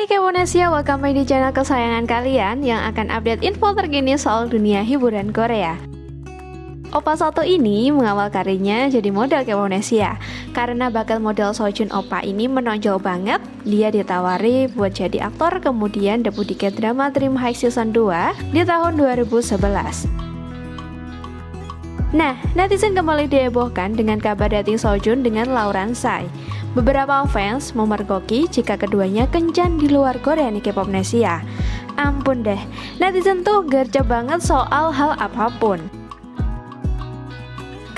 Hai Keponesia, welcome back di channel kesayangan kalian yang akan update info terkini soal dunia hiburan Korea. Opa satu ini mengawal karirnya jadi model Keponesia Karena bakat model Sojun Opa ini menonjol banget Dia ditawari buat jadi aktor kemudian debut di K-drama Dream High Season 2 di tahun 2011 Nah, netizen kembali dihebohkan dengan kabar dating Sojun dengan Lauren Sai Beberapa fans memergoki jika keduanya kencan di luar Korea K-pop Nesia. Ampun deh, netizen tuh gercep banget soal hal apa pun.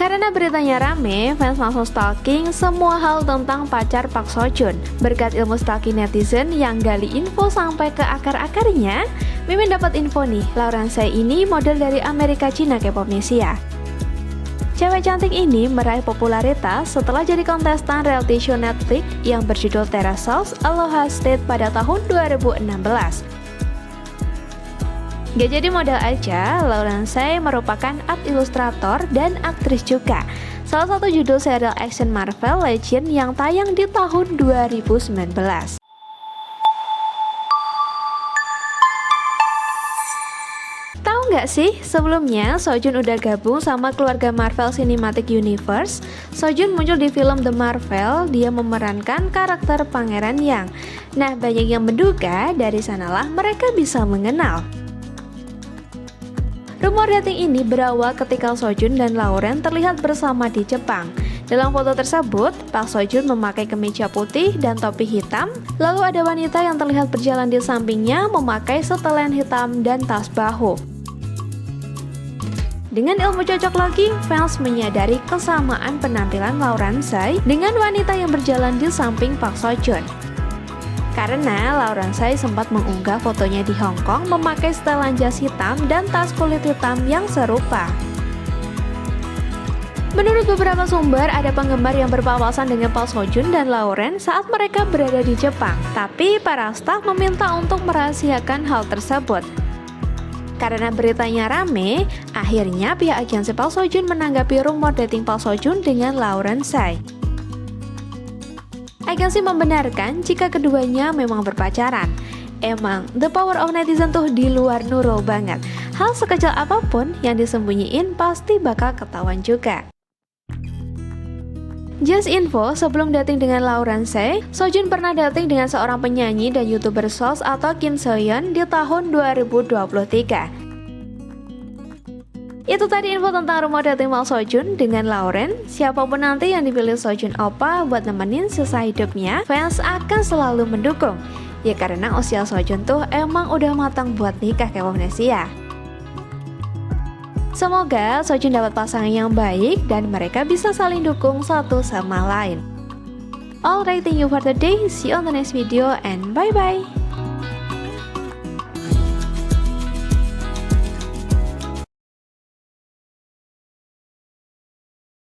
Karena beritanya rame, fans langsung stalking semua hal tentang pacar Park Seo Joon. Berkat ilmu stalking netizen yang gali info sampai ke akar-akarnya, Mimin dapat info nih, Lauren Sai ini model dari Amerika Cina K-pop Nesia. Cewek cantik ini meraih popularitas setelah jadi kontestan reality show Netflix yang berjudul Terrace Aloha State pada tahun 2016. Gak jadi model aja, Lauren Say merupakan art ilustrator dan aktris juga. Salah satu judul serial action Marvel Legend yang tayang di tahun 2019. Nggak sih, sebelumnya Sojun udah gabung sama keluarga Marvel Cinematic Universe. Sojun muncul di film The Marvel, dia memerankan karakter Pangeran Yang. Nah, banyak yang menduga dari sanalah mereka bisa mengenal. Rumor dating ini berawal ketika Sojun dan Lauren terlihat bersama di Jepang. Dalam foto tersebut, Pak Sojun memakai kemeja putih dan topi hitam, lalu ada wanita yang terlihat berjalan di sampingnya memakai setelan hitam dan tas bahu. Dengan ilmu cocok lagi, fans menyadari kesamaan penampilan Lauren Sai dengan wanita yang berjalan di samping Park Seo Joon. Karena Lauren Sai sempat mengunggah fotonya di Hong Kong memakai setelan jas hitam dan tas kulit hitam yang serupa. Menurut beberapa sumber, ada penggemar yang berpapasan dengan Park Seo Joon dan Lauren saat mereka berada di Jepang. Tapi para staf meminta untuk merahasiakan hal tersebut. Karena beritanya rame, akhirnya pihak agensi Park Seo Joon menanggapi rumor dating Park Seo Joon dengan Lauren Sai. Agensi membenarkan jika keduanya memang berpacaran. Emang, the power of netizen tuh di luar Nurul banget. Hal sekecil apa pun yang disembunyiin pasti bakal ketahuan juga. Just info, sebelum dating dengan Lauren Se, Sojun pernah dating dengan seorang penyanyi dan youtuber sos atau Kim Soyeon di tahun 2023. Itu tadi info tentang rumah dating Mal Sojun dengan Lauren. Siapa pun nanti yang dipilih Sojun Opa buat nemenin sisa hidupnya, fans akan selalu mendukung. Ya karena usia Sojun tuh emang udah matang buat nikah kayak Wamnesia. Semoga Sojun dapat pasangan yang baik dan mereka bisa saling dukung satu sama lain. Alright, thank you for the day. See you on the next video and bye-bye.